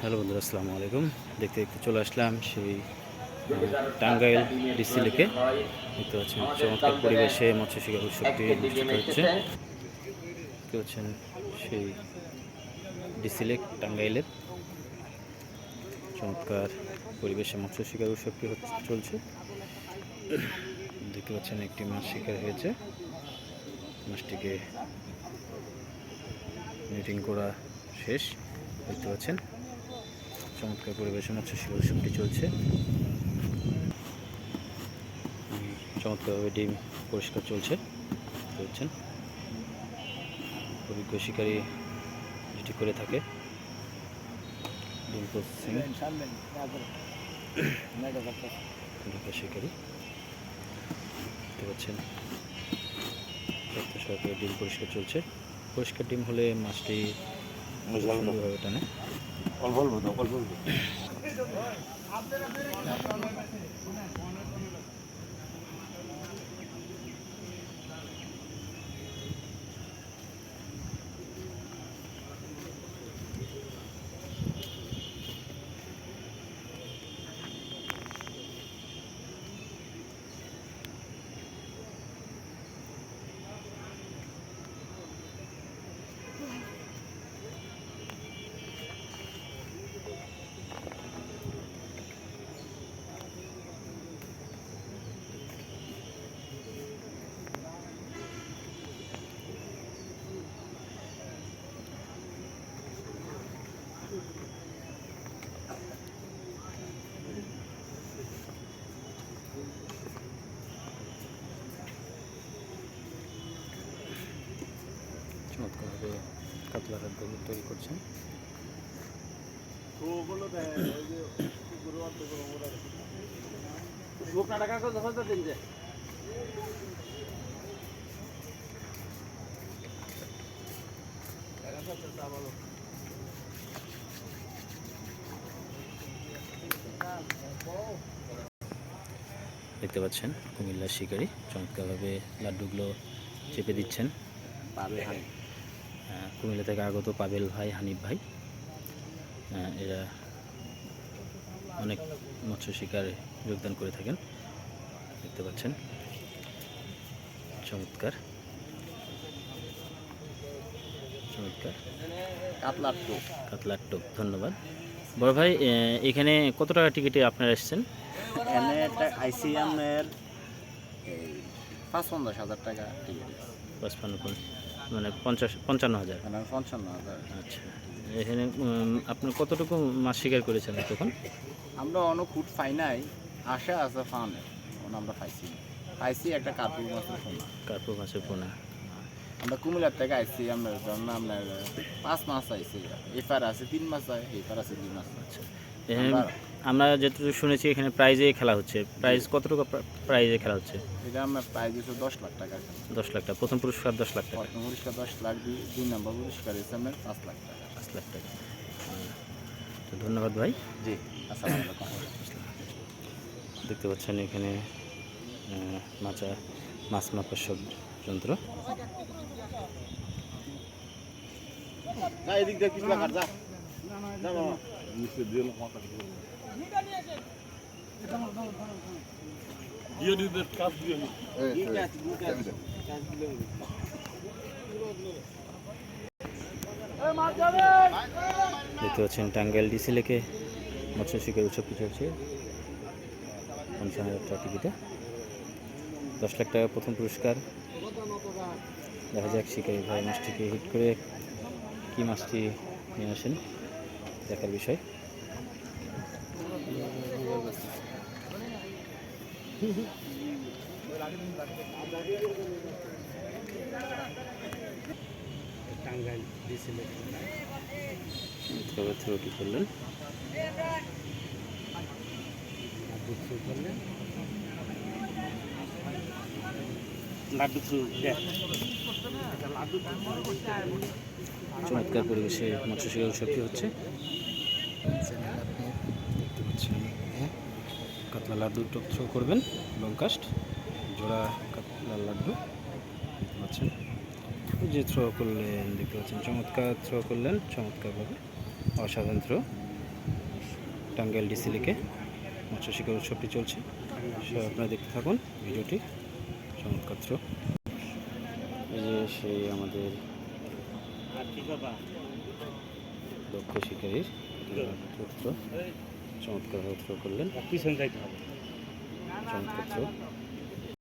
Hello বন্ধুরা, আসসালামু আলাইকুম। দেখতে দেখতে চলে আসলাম সেই টাঙ্গাইল ডিসি লেকে। দেখতে পাচ্ছেন চমৎকার পরিবেশে মৎস্য শিকার উৎসবটি অনুষ্ঠিত হচ্ছে। দেখতে পাচ্ছেন সেই ডিসি লেক, টাঙ্গাইলের চমৎকার পরিবেশে মৎস্য শিকার উৎসবটি চলছে। দেখতে পাচ্ছেন একটি মাছ শিকার হয়েছে। মাছটিকে মিটিং করা শেষ। দেখতে পাচ্ছেন চমৎকার পরিবেশে মৎস্য শিকার উৎসবটি চলছে চমৎকারভাবে ডিম পরিষ্কার চলছে দেখতে অভিজ্ঞ শিকারী যেটি করে থাকে। ডিম প্রসেসিং শিকারী। দেখতে পাচ্ছেন যত সহকারে ডিম পরিষ্কার চলছে। পরিষ্কার ডিম হলে মাছটি সুন্দরভাবে টানে। অল্প অল্প অল্প অল্প চমৎকারভাবে কাতলা রাতগুলো তৈরি করছেন। দেখতে পাচ্ছেন কুমিল্লার শিকারি চমৎকারভাবে লাড্ডুগুলো চেপে দিচ্ছেন। পাবে কুমিল্লা থেকে আগত পাবেল ভাই হানিফ ভাই। আহ, এরা অনেক মৎস্য শিকারে যোগদান করে থাকেন। দেখতে পাচ্ছেন চমৎকার। চমৎকার। কাতলার টোপ। ধন্যবাদ। বড় ভাই এখানে কত টাকা টিকিটে আপনারা এসেছেন? একটা আইসিএমের পাঁচ পঞ্চাশ হাজার টাকা টিকিট পাঁচপান্ন পন- মানে পঞ্চাশ পঞ্চান্ন হাজার। মানে পঞ্চান্ন হাজার। আচ্ছা এখানে আপনি কতটুকু মাছ শিকার করেছেন তখন? আমরা অনেক ফুট পাই নাই আশা আছে ফানে আমরা পাইছি। পাইছি একটা কার্পুর মাছের সোনা কার্পো মাছের পোনা। আমরা কুমিল্লার থেকে আইসি আমরা আপনার পাঁচ মাস আইসি এপার আছে তিন মাস হয় এপার আছে দুই মাস আচ্ছা। আমরা- যেটুকু শুনেছি এখানে প্রাইজে খেলা হচ্ছে। প্রাইজ কতটুকু প্রাইজে খেলা হচ্ছে? এটা আমরা প্রায় দিয়েছি দশ লাখ টাকা দশ লাখ টাকা। প্রথম পুরস্কার দশ লাখ টাকা। প্রথম পুরস্কার দশ লাখ দুই নম্বর পুরস্কার এসএমের পাঁচ লাখ টাকা। পাঁচ লাখ টাকা। তো ধন্যবাদ ভাই। জি আসসালামু দেখতে পাচ্ছেন এখানে মাচা মাছ মাপার সব যন্ত্র। এদিক দিয়ে কিছু দেখতে পাচ্ছেন টাঙ্গাইল ডিসি লেকে মৎস্য শিকার উৎসবটি চলছে পঞ্চান্ন হাজার টাকা টিকিটে দশ লাখ টাকা প্রথম পুরস্কার। দেখা যাক শিকারি ভাই মাছটিকে হিট করে কি মাছটি নিয়ে আসেন। দেখার বিষয়। টাঙ্গাইল ডিসি লেকে থ্রোটি করলেন? লাড্ডু থ্রু চমৎকার পরিবেশে মৎস্য শিকার উৎসবটি হচ্ছে? দেখতে পাচ্ছেন কাতলা লাড্ডু টক থ্রো করবেন লং কাস্ট জোড়া কাতলা লাড্ডু, দেখতে পাচ্ছেন। যে থ্রো করলেন, দেখতে পাচ্ছেন, চমৎকার থ্রো করলেন, চমৎকারভাবে, অসাধারণ থ্রো টাঙ্গাইল ডিসি লেকে মৎস্য শিকার উৎসবটি চলছে। সো আপনারা দেখতে থাকুন ভিডিওটি, চমৎকার থ্রো এই যে সেই আমাদের দক্ষ শিকারীর থ্রো করলেন। চমৎকার